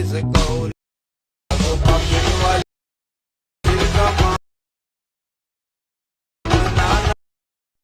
is a gold.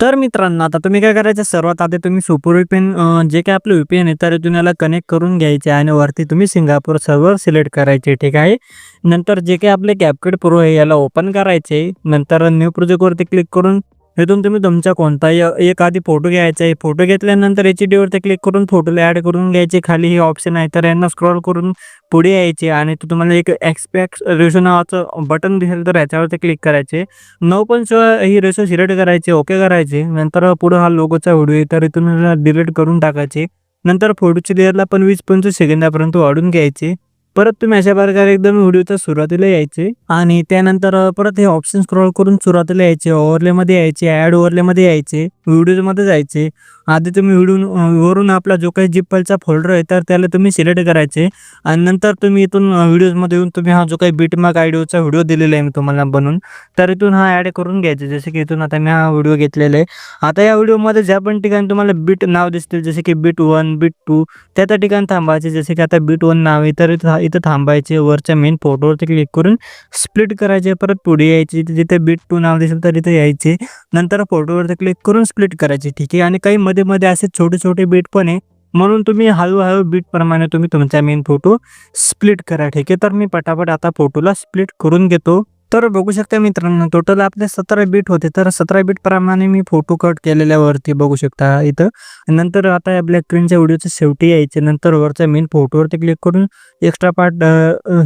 तर मित्रांनो आता तुम्ही काय करायचं? सर्वात आधी तुम्ही सुपर व्हीपीएन जे काही आपलं व्हीपीएन आहे तर तुम्ही याला कनेक्ट करून घ्यायचे आणि वरती तुम्ही सिंगापूर सर्व्हर सिलेक्ट करायचे ठीक आहे? नंतर जे काही आपले कॅपकेट प्रो आहे याला ओपन करायचे. नंतर न्यू प्रोजेक्टवरती क्लिक करून इथून तुम्ही तुमचा कोणताही एक आधी फोटो घ्यायचा आहे. फोटो घेतल्यानंतर एच डीवरती क्लिक करून फोटोला ॲड करून घ्यायचे. खाली हे ऑप्शन आहे. तर यांना स्क्रॉल करून पुढे यायचे आणि तो तुम्हाला एक एक्सपॅक्स रेशो नावाचं बटन दिसेल तर याच्यावरती क्लिक करायचे. नऊ पण ही रेशो सिलेक्ट करायचे ओके करायचे. नंतर पुढं हा लोगोचा व्हिडिओ आहे. तर इथून डिलीट करून टाकायचे. नंतर फोटोची लेअरला पण वीस पंचवीस सेकंदापर्यंत वाढून घ्यायचे. परत तुम्ही अशा प्रकारे एकदम व्हिडिओच्या सुरुवातीला यायचे आणि त्यानंतर परत हे ऑप्शन स्क्रॉल करून सुरुवातीला यायचे. ओव्हरलेमध्ये यायचे ॲड ओव्हरलेमध्ये यायचे व्हिडिओमध्ये जायचे. आधी तुम्ही व्हिडिओ वरून आपला जो काही जिप्पलचा फोल्डर आहे तर त्याला तुम्ही सिलेक्ट करायचे. आणि नंतर तुम्ही इथून व्हिडिओजमध्ये येऊन तुम्ही हा जो काही बीटमार्क आयडिओचा व्हिडिओ दिलेला आहे मी तुम्हाला बनवून तर इथून हा ॲड करून घ्यायचा. जसे की इथून आता मी हा व्हिडिओ घेतलेला आहे. आता या व्हिडिओमध्ये ज्या पण ठिकाणी तुम्हाला बीट नाव दिसतील जसे की बीट वन बीट टू त्या त्या ठिकाणी थांबायचे. जसे की आता बीट वन नाव आहे तर इथं थांबायचे. वरच्या मेन फोटोवरती क्लिक करून स्प्लिट करायचे. परत पुढे यायचे. जिथे- बीट टू नाव दिसेल तर इथे यायचे. नंतर फोटोवरती क्लिक करून स्प्लिट करायचे. ठीक आहे? आणि काही मध्ये मध्ये असे छोटे छोटे बीट पण आहे. म्हणून तुम्ही हळूहळू बीटप्रमाणे तुम्ही तुमचा मेन फोटो स्प्लिट करा. ठीक आहे? तर मी पटापट आता फोटोला स्प्लिट करून घेतो. तर बघू शकता मित्रांनो टोटल आपले सतरा बीट होते. तर सतरा बीट प्रमाणे मी फोटो कट केलेल्यावरती बघू शकता इथं. नंतर आता या ब्लॅक स्क्रीनच्या व्हिडिओच्या शेवटी यायचे. नंतर वरच्या मेन फोटोवरती क्लिक करून एक्स्ट्रा पार्ट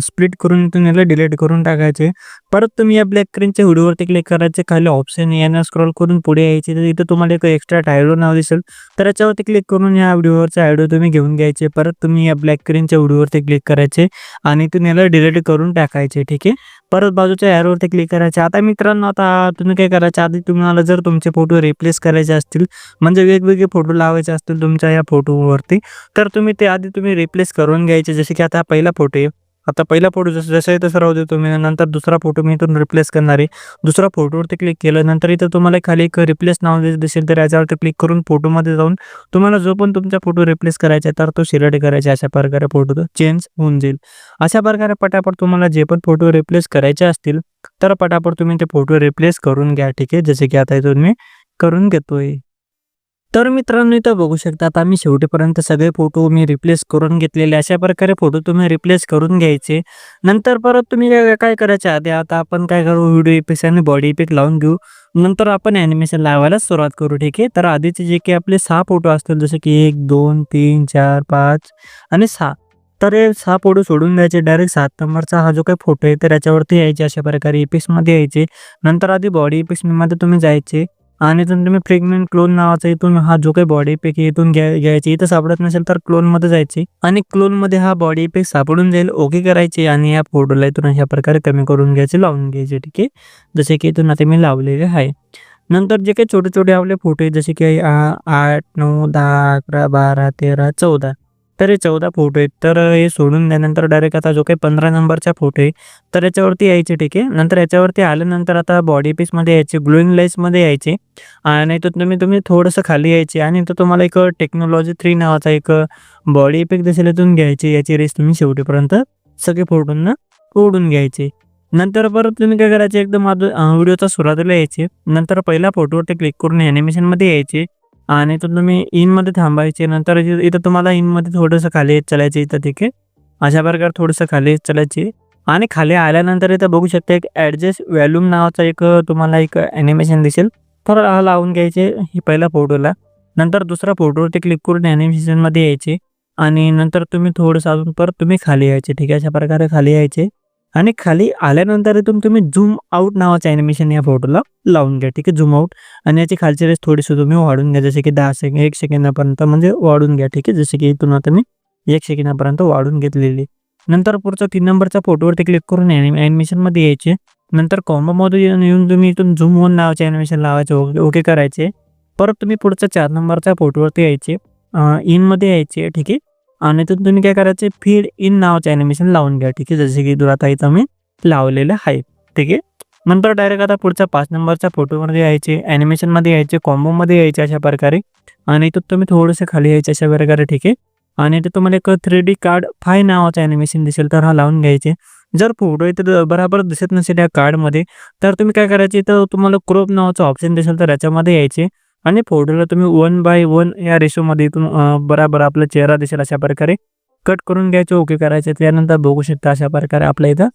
स्प्लिट करून इथून याला डिलीट करून टाकायचे. परत तुम्ही या ब्लॅक स्क्रीनच्या व्हिडिओवरती क्लिक करायचे. खाली ऑप्शन यांना स्क्रॉल करून पुढे यायचे. तर इथं तुम्हाला एक एक्स्ट्रा टायडो नाव दिसेल. तर याच्यावरती क्लिक करून या व्हिडिओवरचा आयडिओ तुम्ही घेऊन घ्यायचे. परत तुम्ही या ब्लॅक स्क्रीनच्या व्हिडिओवरती क्लिक करायचे. आणि इथून याला डिलीट करून टाकायचे. ठीक आहे? परत बाजूच्या ॲरोवरती क्लिक करायचे. आता मित्रांनो आता तुम्ही काय करायचे? आधी तुम्हाला जर तुमचे फोटो रिप्लेस करायचे असतील म्हणजे वेगवेगळे फोटो लावायचे असतील तुमच्या या फोटोवरती तर तुम्ही ते आधी तुम्ही रिप्लेस करून घ्यायचे. जसे की आता पहिला फोटो आहे. आता पहिला फोटो जसं जसं आहे तसं राहू दे तुम्ही नंतर दुसरा फोटो मी इथून रिप्लेस करणार आहे. दुसरा फोटोवरती क्लिक केलं नंतर इथं तुम्हाला खाली एक रिप्लेस नाव दिसेल तर याच्यावरती क्लिक करून फोटोमध्ये जाऊन तुम्हाला जो पण तुमचा फोटो रिप्लेस करायचा आहे तर तो सिलेक्ट करायचा अशा प्रकारे फोटो चेंज होऊन जाईल. अशा प्रकारे पटापट तुम्हाला जे पण फोटो रिप्लेस करायचे असतील तर पटापट तुम्ही ते फोटो रिप्लेस करून घ्या ठीक आहे? जसे की आता इथून मी करून घेतोय. तर मित्रांनो इथं बघू शकता आता मी शेवटीपर्यंत सगळे फोटो मी रिप्लेस करून घेतलेले अशा प्रकारे फोटो तुम्ही रिप्लेस करून घ्यायचे. नंतर परत तुम्ही काय काय करायचे? आधी आता आपण काय करू? व्हिडिओ इफेक्ट आणि बॉडी इफेक्ट लावून घेऊ. नंतर आपण ॲनिमेशन लावायला सुरुवात करू ठीक आहे? तर आधीचे जे काही आपले सहा फोटो असतील जसे की एक दोन तीन चार पाच आणि सहा. तर हे सहा फोटो सोडून द्यायचे. डायरेक्ट सात नंबरचा हा जो काही फोटो आहे तर याच्यावरती यायचे. अशा प्रकारे इपिक्समध्ये यायचे. नंतर आधी बॉडी इपिक्समध्ये तुम्ही जायचे. आणि इथून तुम्ही फ्रेगमेंट क्लोन नावाचा इथून हा जो काही बॉडी इफेक्ट इथून घ्या घ्यायची. इथं सापडत नसेल तर क्लोनमध्ये जायचे. आणि क्लोनमध्ये हा बॉडी इफेक्ट सापडून जाईल ओके करायचे. आणि या फोटोला इथून अशा प्रकारे कमी करून घ्यायचे लावून घ्यायचे ठीक आहे? जसे की इथून आता मी लावलेले आहे. नंतर जे काही छोटे छोटे आपले फोटो आहेत जसे की आठ नऊ दहा अकरा बारा तेरा चौदा. तर हे चौदा फोटो आहेत तर हे सोडून द्यानंतर डायरेक्ट आता जो काही पंधरा नंबरचा फोटो आहे तर याच्यावरती यायचे ठीक आहे. नंतर याच्यावरती आल्यानंतर आता बॉडी पीसमध्ये यायचे ग्लोईंग लाईट्समध्ये यायचे. आणि तो तुम्ही तुम्ही थोडंसं खाली यायचे आणि तर तुम्हाला एक टेक्नॉलॉजी थ्री नावाचा एक बॉडी इफेक्ट दिसेल इथून घ्यायचे. याची रेस तुम्ही शेवटीपर्यंत सगळे फोटोंना ओढून घ्यायचे. नंतर परत तुम्ही काय करायचे? एकदम व्हिडिओचा सुरुवातीला यायचे. नंतर पहिल्या फोटोवरती क्लिक करून ॲनिमेशनमध्ये यायचे. आणि तर तुम्ही इनमध्ये थांबायचे नंतर इथं इथं तुम्हाला इनमध्ये थोडंसं खाली येत चालायचे इथं ठीक आहे? अशा प्रकारे थोडंसं खाली येत चालायचे. आणि खाली आल्यानंतर इथं बघू शकता एक ॲडजस्ट व्हॅल्यूम नावाचा एक तुम्हाला एक ॲनिमेशन दिसेल. तर लावून घ्यायचे हे पहिल्या फोटोला. नंतर दुसऱ्या फोटोवरती क्लिक करून ॲनिमेशनमध्ये यायचे. आणि नंतर तुम्ही थोडंसं अजून परत तुम्ही खाली यायचे ठीक आहे? अशा प्रकारे खाली यायचे. आणि खाली आल्यानंतर इथून तुम्ही झूम आउट नावाचं ॲनिमेशन या फोटोला लावून घ्या. ठीक आहे? झूम आउट आणि याची खालची रेस थोडीशी तुम्ही वाढून घ्या. जसे की दहा सेकंड एक सेकंदापर्यंत म्हणजे वाढून घ्या. ठीक आहे? जसे की इथून आता मी एक सेकंदापर्यंत वाढून घेतलेली. नंतर पुढचा तीन नंबरच्या फोटोवरती क्लिक करून ॲनिमेशनमध्ये यायचे. नंतर कॉम्बोमध्ये येऊन येऊन तुम्ही इथून झूम वन नावाचे ॲनिमेशन लावायचे. ओके ओके करायचे. परत तुम्ही पुढच्या चार नंबरच्या फोटोवरती यायचे. इनमध्ये यायचे. ठीक आहे? आणि तर तुम्ही काय करायचे फीड इन नावाचे ॲनिमेशन लावून घ्या ठीक आहे? जसे की तुला आता इथं मी लावलेलं आहे ठीक आहे? नंतर डायरेक्ट आता पुढच्या पाच नंबरच्या फोटोमध्ये यायचे ॲनिमेशनमध्ये यायचे कॉम्बोमध्ये यायचे अशा प्रकारे. आणि इथं तुम्ही थोडंसं खाली यायचे अशा प्रकारे ठीक आहे? आणि इथे तुम्हाला एक थ्री डी कार्ड फाय नावाचं ॲनिमेशन दिसेल तर हा लावून घ्यायचे. जर फोटो इथं बराबर दिसत नसेल या कार्डमध्ये तर तुम्ही काय करायचे तर तुम्हाला क्रोप नावाचं ऑप्शन दिसेल तर याच्यामध्ये यायचे. आणि फोटोला तुम्ही वन बाय वन या रेशोमध्ये इथून बराबर आपला चेहरा दिसेल अशा प्रकारे. कट करून घ्यायचे ओके करायचे त्यानंतर बघू शकता अशा प्रकारे आपल्या इथं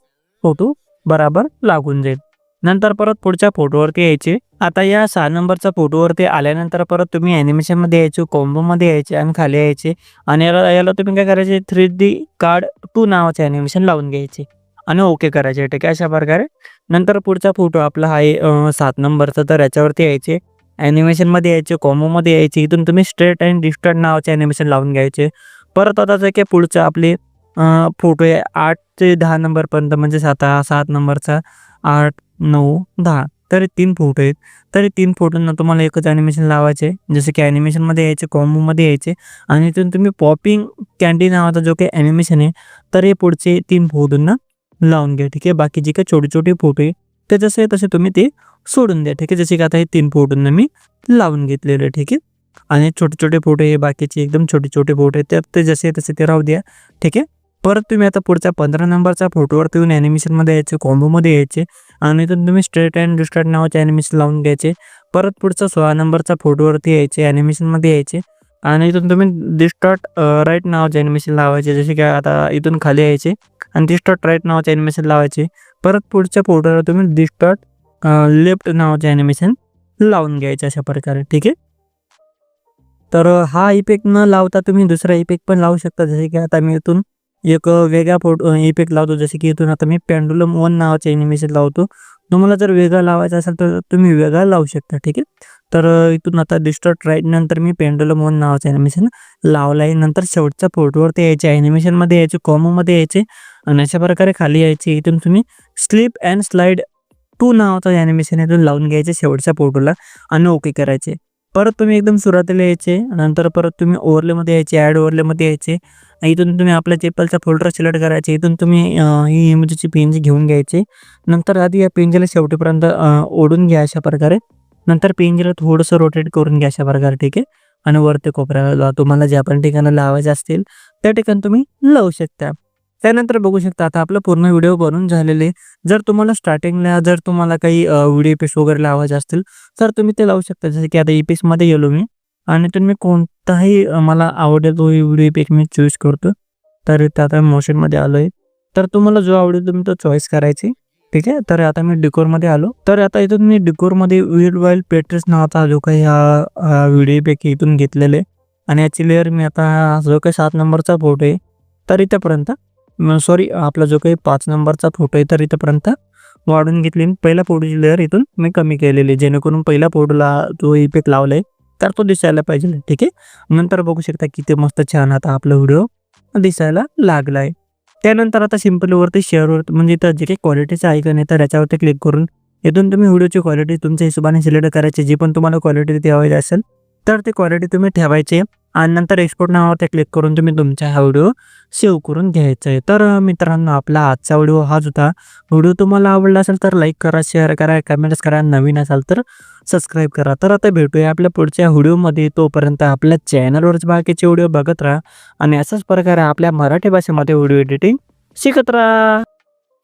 फोटो बराबर लागून जाईल. नंतर परत पुढच्या फोटोवरती यायचे. आता या सहा नंबरच्या फोटोवरती आल्यानंतर परत तुम्ही ॲनिमेशनमध्ये यायचे कॉम्बोमध्ये यायचे आणि खाली यायचे. आणि याला याला तुम्ही काय करायचे थ्री डी कार्ड टू नावाचे ॲनिमेशन लावून घ्यायचे. आणि ओके करायचे ठीक आहे अशा प्रकारे. नंतर पुढचा फोटो आपला आहे सात नंबरचा तर याच्यावरती यायचे. ॲनिमेशनमध्ये यायचे कॉमोमध्ये यायचे इथून तुम्ही स्ट्रेट अँड डिस्टर्ट नावाचे ॲनिमेशन लावून घ्यायचे. परत आता जे काही पुढचं आपले फोटो आहे आठ ते दहा नंबरपर्यंत म्हणजे सात सात नंबरचा आठ नऊ दहा तरी तीन फोटो आहेत. तरी तीन फोटोंना तुम्हाला एकच ॲनिमेशन लावायचे जसे की ॲनिमेशनमध्ये यायचे कॉम्बोमध्ये यायचे आणि इथून तुम्ही पॉपिंग कॅन्डी नावाचा जो काही ॲनिमेशन आहे तर हे पुढचे तीन फोटोंना लावून घ्या ठीक आहे? बाकी जे काही छोटे छोटे फोटो आहे ते जसे आहे तसे तुम्ही ते सोडून द्या ठीक आहे? जसे की आता हे तीन फोटोंना मी लावून घेतलेले ठीक आहे? आणि छोटे छोटे फोटो हे बाकीचे एकदम छोटे छोटे फोटो आहेत तर ते जसे आहे तसे ते राहू द्या ठीक आहे? परत तुम्ही आता पुढच्या पंधरा नंबरच्या फोटोवरती येऊन ॲनिमेशनमध्ये यायचे कॉम्बोमध्ये यायचे आणि इथून तुम्ही स्ट्रेट अँड डिस्ट्रेट नावाचे ॲनिमेशन लावून घ्यायचे. परत पुढचा सोळा नंबरचा फोटोवरती यायचे ॲनिमेशनमध्ये यायचे आणि इथून तुम्ही डिस्टॉट राईट नावाचे ॲनिमेशन लावायचे. जसे की आता इथून खाली यायचे आणि डिस्टॉट राईट नावाचे ॲनिमेशन लावायचे. परत पुढच्या फोटोला तुम्ही डिस्टॉट लेफ्ट नावाचे ॲनिमेशन लावून घ्यायचं अशा प्रकारे ठीक आहे? तर हा इफेक्ट न लावता तुम्ही दुसरा इफेक्ट पण लावू शकता. जसे की आता मी इथून एक वेगळा फोटो इफेक्ट लावतो. जसे की इथून आता मी पेंडुलम वन नावाचे ॲनिमेशन लावतो. तुम्हाला जर वेगळा लावायचा असेल तर तुम्ही वेगळा लावू शकता ठीक आहे? तर इथून आता डिस्टॉर्ट राईट नंतर मी पेंडुलम म्हणून नावाचं ॲनिमेशन लावलं आहे. नंतर शेवटच्या फोटोवरती यायचे ॲनिमेशनमध्ये यायचे कॉमोमध्ये यायचे आणि अशा प्रकारे खाली यायचे. इथून तुम्ही स्लिप अँड स्लाईड टू नावाचं ॲनिमेशन इथून लावून घ्यायचे शेवटच्या फोटोला आणि ओके करायचे. परत तुम्ही एकदम सुरुवातीला यायचे नंतर परत तुम्ही ओव्हरलेमध्ये यायचे ॲड ओव्हरलेमध्ये यायचे. इथून तुम्ही आपल्या चेपलचा फोल्डर सिलेक्ट करायचे इथून तुम्ही ही इमेजची पेंजी घेऊन घ्यायचे. नंतर आधी या पेंजला शेवटीपर्यंत ओढून घ्या अशा प्रकारे. नंतर पेंजीला थोडंसं रोटेट करून घ्या अशा प्रकारे ठीक आहे? आणि वरती कोपऱ्याला लावा. तुम्हाला ज्या पण ठिकाणी लावायचे असतील त्या ठिकाणी तुम्ही लावू शकता. त्यानंतर बघू शकता आता आपलं पूर्ण व्हिडिओ बनून झालेले जर तुम्हाला स्टार्टिंगला जर तुम्हाला काही व्हिडिओ पीस वगैरे लावायचे असतील तर तुम्ही ते लावू शकता. जसं की आता ई पीसमध्ये गेलो मी आणि तुम्ही कोणताही मला आवडेल तो व्हिडिओ पीस मी चूज करतो तर ते आता मोशनमध्ये आलो आहे तर तुम्हाला जो आवडेल तुम्ही तो चॉईस करायची. ठीक आहे. तर आता मी डिकोरमध्ये आलो. तर आता इथून मी डिकोरमध्ये विल्ड वाईल्ड पेट्रेस नावाचा जो काही हा व्हिडिओपैकी इथून घेतलेले. आणि याची लेअर मी आता जो काही सात नंबरचा फोटो आहे. तर इथंपर्यंत सॉरी आपला जो काही पाच नंबरचा फोटो आहे तर इथंपर्यंत वाढून घेतली. आणि पहिल्या फोटोची लेअर इथून मी कमी केलेली जेणेकरून पहिल्या फोटोला जो इफेक्ट लावलाय तर तो दिसायला पाहिजे. ठीक आहे. नंतर बघू शकता किती मस्त छान आता आपला व्हिडिओ दिसायला लागलाय. त्यानंतर आता सिम्पलवरती शेअरवर म्हणजे इथं जे काही क्वालिटीचं आयकन आहे तर याच्यावरती क्लिक करून इथून तुम्ही व्हिडिओची क्वालिटी तुमच्या हिशोबाने सिलेक्ट करायची जी पण तुम्हाला क्वालिटी ठेवायची असेल तर ती क्वालिटी तुम्ही ठेवायची. आणि नंतर एक्सपोर्ट नावावरती क्लिक करून तुम्ही तुमचा हा व्हिडिओ सेव्ह करून घ्यायचं आहे. तर मित्रांनो आपला आजचा व्हिडिओ हाच होता. व्हिडिओ तुम्हाला आवडला असेल तर लाईक करा शेअर करा कमेंट्स करा. नवीन असाल तर सबस्क्राईब करा. तर आता भेटूया आपल्या पुढच्या व्हिडिओमध्ये. तोपर्यंत आपल्या चॅनलवरच बाकीचे व्हिडिओ बघत राहा आणि अशाच प्रकारे आपल्या मराठी भाषेमध्ये व्हिडिओ एडिटिंग शिकत राहा.